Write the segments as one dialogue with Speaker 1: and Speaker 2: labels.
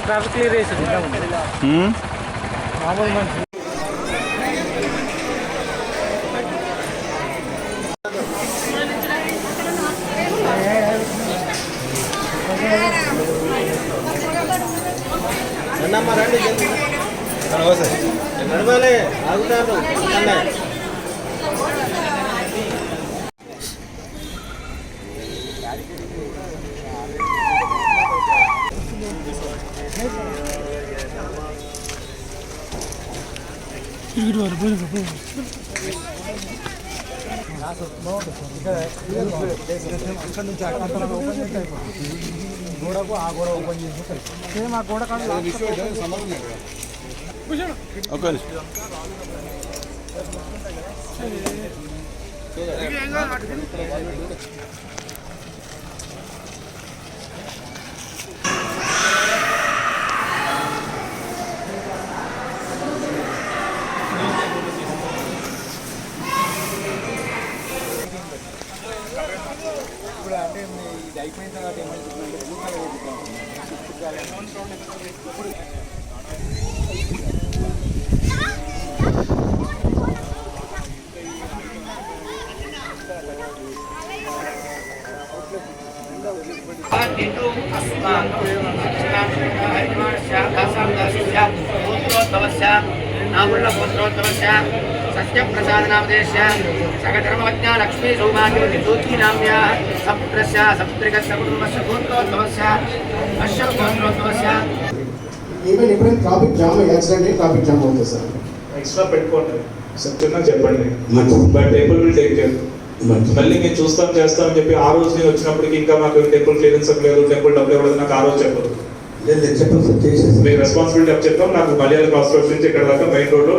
Speaker 1: Traffic clear చేసింది? మామూలు మనిషి
Speaker 2: నడవాలి. ఆగుతాను అన్నయ్య
Speaker 1: గోడకు ఆ గోడ ఓపెన్ చేసి సేమ్ ఆ గోడ కాడ
Speaker 3: ఒక్క నిమిషం.
Speaker 4: Itu asma, itu asma, itu asma, itu asma, itu asma, itu Lakshmi సౌభాగ్యవతి జ్యోతినామ్యా సపుత్రస్య సపుత్రికస్య కుటుంబస్య గోత్రోత్తమస్య అశ్వ గోత్రోత్తమస్య
Speaker 5: ఈవెన్ ఎప్పుడైనా traffic jam accident traffic jam అవుతుంది సార్.
Speaker 6: ఎక్స్ట్రా పెట్టుకోండి. సత్యంగా చెప్పండి. But table will take care. మళ్ళీ మేము చూస్తాం చేస్తాం అని చెప్పి ఆ రోజు నేను వచ్చినప్పటికి ఇంకా మాకు టెంపుల్ క్లియరెన్స్ లేదు టెంపుల్ డబ్బులు ఇవ్వలేదు నాకు ఆ రోజు చెప్పదు.
Speaker 5: లేదు లేదు చెప్పండి సార్ చేసేసి
Speaker 6: మీ రెస్పాన్సిబిలిటీ అప్ చెప్తాం నాకు మలయాళ క్రాస్ రోడ్ నుంచి ఇక్కడ దాకా మెయిన్ రోడ్లో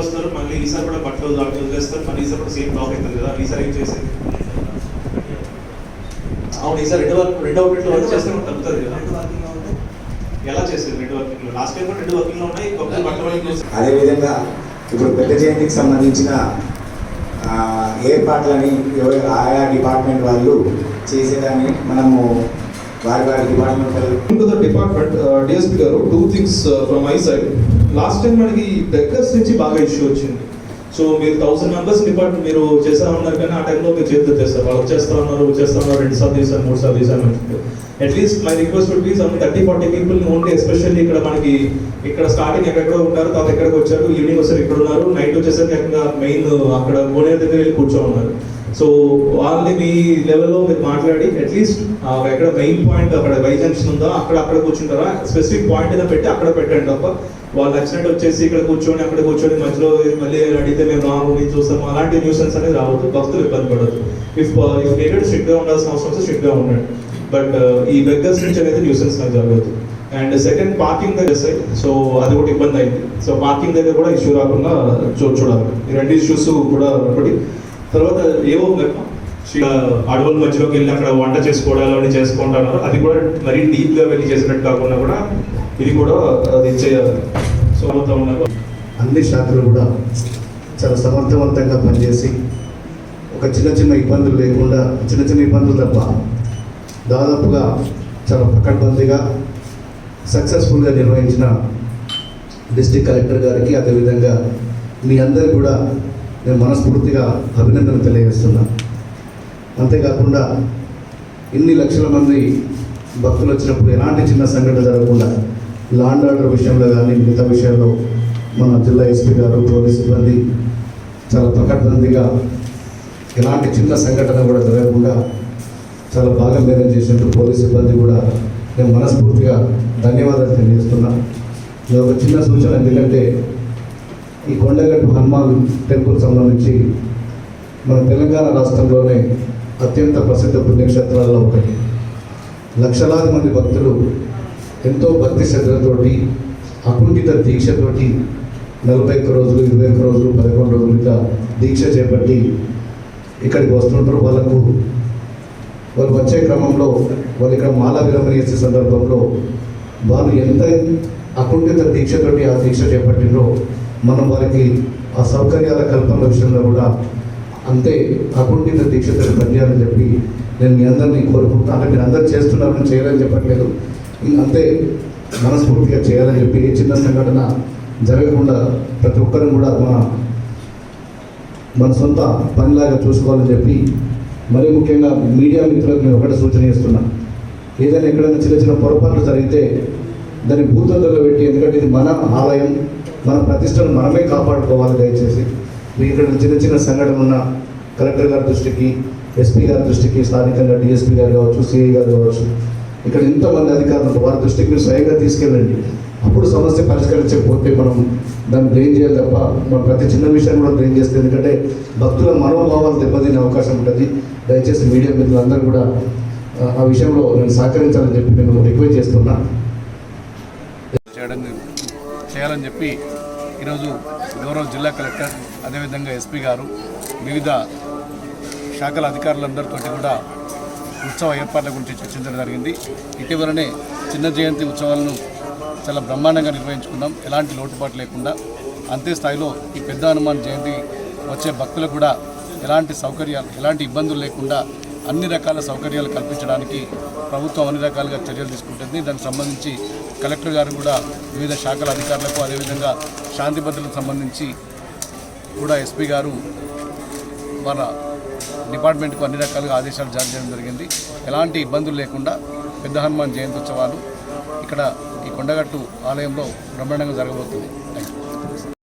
Speaker 6: వస్తారు మళ్ళీ ఈసారి కూడా బట్టలు దాంట్లో వదిలేస్తారు మళ్ళీ ఈసారి కూడా సేమ్ బ్లాక్ అవుతుంది కదా ఈసారి ఏం చేసేది? అవును ఈసారి రెండు వర్క్ రెండు అవుట్లెట్లో వర్క్ చేస్తే తగ్గుతుంది కదా. ఎలా చేసేది రెండు వర్కింగ్లో లాస్ట్ టైం కూడా రెండు వర్కింగ్లో ఉన్నాయి ఇంకొకటి బట్టల చేసేది.
Speaker 7: అదేవిధంగా ఇప్పుడు పెద్ద జయంతికి సంబంధించిన ఆ, ఏర్పాట్లని ఆయా డిపార్ట్మెంట్ వాళ్ళు చేసేదాన్ని మనము వారి వారి department
Speaker 8: to the department DSP గారు two things from my side last time మనకి బెగ్గర్స్ నుంచి బాగా ఇష్యూ వచ్చింది. సో మీరు థౌసండ్ మెంబర్స్ డిపార్ట్మెంట్ మీరు చేస్తా ఉన్నారు కానీ ఆ టైంలో మీరు చేతులు తెస్తారు వాళ్ళు వచ్చేస్తా ఉన్నారు వచ్చేస్తా ఉన్నారు రెండు సార్లు తీసారు మూడు సార్లు తీసారు at least my request would please thirty forty people only especially ఇక్కడ మనకి ఇక్కడ స్టార్టింగ్ ఎక్కడెక్కడో ఉంటారు తర్వాత ఎక్కడికి వచ్చారు ఈవినింగ్ వచ్చారు ఇక్కడ ఉన్నారు. నైట్ వచ్చేసరికి అక్కడ మెయిన్ అక్కడ కోనేరు దగ్గర వెళ్ళి కూర్చో ఉన్నారు సో వాళ్ళని మీ లెవెల్లో మీరు మాట్లాడి అట్లీస్ట్ ఎక్కడ మెయిన్ పాయింట్ అక్కడ వై జంక్షన్ ఉందో అక్కడ అక్కడ కూర్చుంటారా? స్పెసిఫిక్ పాయింట్ ఏదో పెట్టి అక్కడ పెట్టండి తప్ప వాళ్ళు నచ్చినట్టు వచ్చేసి ఇక్కడ కూర్చొని అక్కడ కూర్చొని మధ్యలో మళ్ళీ అడిగితే మేము రాము నేను చూస్తాము అలాంటి న్యూసెన్స్ అనేది రావద్దు భక్తులు ఇబ్బంది పడద్దు. ఇఫ్ ఇఫ్ నేటెడ్ స్ట్రిక్ట్గా ఉండాల్సిన అవసరం వస్తే స్ట్రిక్ట్ ఉండండి. బట్ uh, ఈ బెగ్గర్స్ నుంచి అనేది న్యూసెన్స్ నాకు జరగదు. అండ్ సెకండ్ పార్కింగ్ దగ్గర సైడ్ సో అది కూడా ఇబ్బంది అయింది. సో పార్కింగ్ దగ్గర కూడా ఇష్యూ రాకుండా చూడాలి. ఈ రెండు ఇష్యూస్ కూడా ఒకటి. తర్వాత ఏవో లెక్క అడవుల మధ్యలోకి వెళ్ళి అక్కడ వంట చేసుకోవడాలు చేసుకుంటున్నారు అది కూడా మరీ డీప్గా వెళ్ళి చేసినట్టు కాకుండా కూడా ఇది కూడా అది చేయాలి సో ఉన్నారు
Speaker 5: అన్ని శాఖలు కూడా చాలా సమర్థవంతంగా పనిచేసి ఒక చిన్న చిన్న ఇబ్బందులు లేకుండా చిన్న చిన్న ఇబ్బందులు తప్ప దాదాపుగా చాలా పకడ్బందీగా సక్సెస్ఫుల్గా నిర్వహించిన డిస్టిక్ కలెక్టర్ గారికి అదేవిధంగా మీ అందరు కూడా నేను మనస్ఫూర్తిగా అభినందన తెలియజేస్తున్నా. అంతేకాకుండా ఇన్ని లక్షల మంది భక్తులు వచ్చినప్పుడు ఎలాంటి చిన్న సంఘటన జరగకుండా లాండ్ ఆర్డర్ విషయంలో కానీ మిగతా విషయాల్లో మన జిల్లా ఎస్పీ గారు పోలీస్ సిబ్బంది చాలా పకడ్బందీగా ఎలాంటి చిన్న సంఘటన కూడా జరగకుండా చాలా బాగా మేనేజ్ చేసినట్టు పోలీస్ సిబ్బంది కూడా నేను మనస్ఫూర్తిగా ధన్యవాదాలు తెలియజేస్తున్నా. ఇది ఒక చిన్న సూచన ఎందుకంటే ఈ కొండగట్టు హనుమాన్ టెంపుల్ సంబంధించి మన తెలంగాణ రాష్ట్రంలోనే అత్యంత ప్రసిద్ధ పుణ్యక్షేత్రాల్లో ఒకటి. లక్షలాది మంది భక్తులు ఎంతో భక్తి శ్రద్ధలతోటి అకుంఠిత దీక్షతోటి నలభై ఒక్క రోజులు ఇరవై ఒక్క రోజులు పదకొండు రోజులు ఇట్లా దీక్ష చేపట్టి ఇక్కడికి వస్తుంటారు. వాళ్ళకు వాళ్ళు వచ్చే క్రమంలో వాళ్ళు ఇక్కడ మాల విరమణ చేసే సందర్భంలో వాళ్ళు ఎంత అకుంఠిత దీక్షతోటి ఆ దీక్ష చేపట్టినో మనం వారికి ఆ సౌకర్యాల కల్పన విషయంలో కూడా అంతే అకుంఠిత దీక్షతో పనిచేయాలని చెప్పి నేను మీ అందరినీ కోరుకుంటున్నాను అంటే మీరు అందరు చేస్తున్నారని చేయాలని చెప్పట్లేదు. అంతే మనస్ఫూర్తిగా చేయాలని చెప్పి ఏ చిన్న సంఘటన జరగకుండా ప్రతి ఒక్కరిని కూడా మన మన సొంత పనిలాగా చూసుకోవాలని చెప్పి మరీ ముఖ్యంగా మీడియా మిత్రులకు నేను ఒకటే సూచన చేస్తున్నా. ఏదైనా ఎక్కడైనా చిన్న చిన్న పొరపాట్లు జరిగితే దాన్ని భూతంలో పెట్టి ఎందుకంటే ఇది మన ఆలయం మన ప్రతిష్టను మనమే కాపాడుకోవాలి దయచేసి. ఇక్కడ చిన్న చిన్న సంఘటన ఉన్న కలెక్టర్ గారి దృష్టికి ఎస్పీ గారి దృష్టికి స్థానికంగా డిఎస్పీ గారు కావచ్చు సిఐ గారు కావచ్చు ఇక్కడ ఎంతోమంది అధికారులు వారి దృష్టికి మీరు స్వయంగా తీసుకెళ్ళండి. అప్పుడు సమస్య పరిష్కరించకపోతే మనం దాన్ని బ్లేమ్ చేయాలి తప్ప మనం ప్రతి చిన్న విషయాన్ని కూడా బ్లేమ్ చేస్తే ఎందుకంటే భక్తుల మనోభావాలు దెబ్బతినే అవకాశం ఉంటుంది. దయచేసి మీడియా మిత్రులందరూ కూడా ఆ, విషయంలో నేను సహకరించాలని చెప్పి నేను రిక్వెస్ట్ చేస్తున్నా.
Speaker 9: చేయడం చేయాలని చెప్పి ఈరోజు గౌరవ జిల్లా కలెక్టర్ అదేవిధంగా ఎస్పీ గారు వివిధ శాఖల అధికారులందరితో కూడా ఉత్సవ ఏర్పాట్ల గురించి చర్చించడం జరిగింది. ఇటీవలనే చిన్న జయంతి ఉత్సవాలను చాలా బ్రహ్మాండంగా నిర్వహించుకున్నాం. ఎలాంటి లోటుపాటు లేకుండా అంతే స్థాయిలో ఈ పెద్ద హనుమాన్ జయంతి వచ్చే భక్తులకు కూడా ఎలాంటి సౌకర్యాలు ఎలాంటి ఇబ్బందులు లేకుండా అన్ని రకాల సౌకర్యాలు కల్పించడానికి ప్రభుత్వం అన్ని రకాలుగా చర్యలు తీసుకుంటుంది. దానికి సంబంధించి కలెక్టర్ గారు కూడా వివిధ శాఖల అధికారులకు అదేవిధంగా శాంతి భద్రతలకు సంబంధించి కూడా ఎస్పీ గారు మన డిపార్ట్మెంట్కు అన్ని రకాలుగా ఆదేశాలు జారీ చేయడం జరిగింది. ఎలాంటి ఇబ్బందులు లేకుండా పెద్ద హనుమాన్ జయంతి ఉత్సవాలు ఇక్కడ ఈ కొండగట్టు ఆలయంలో బ్రహ్మాండంగా జరగబోతుంది.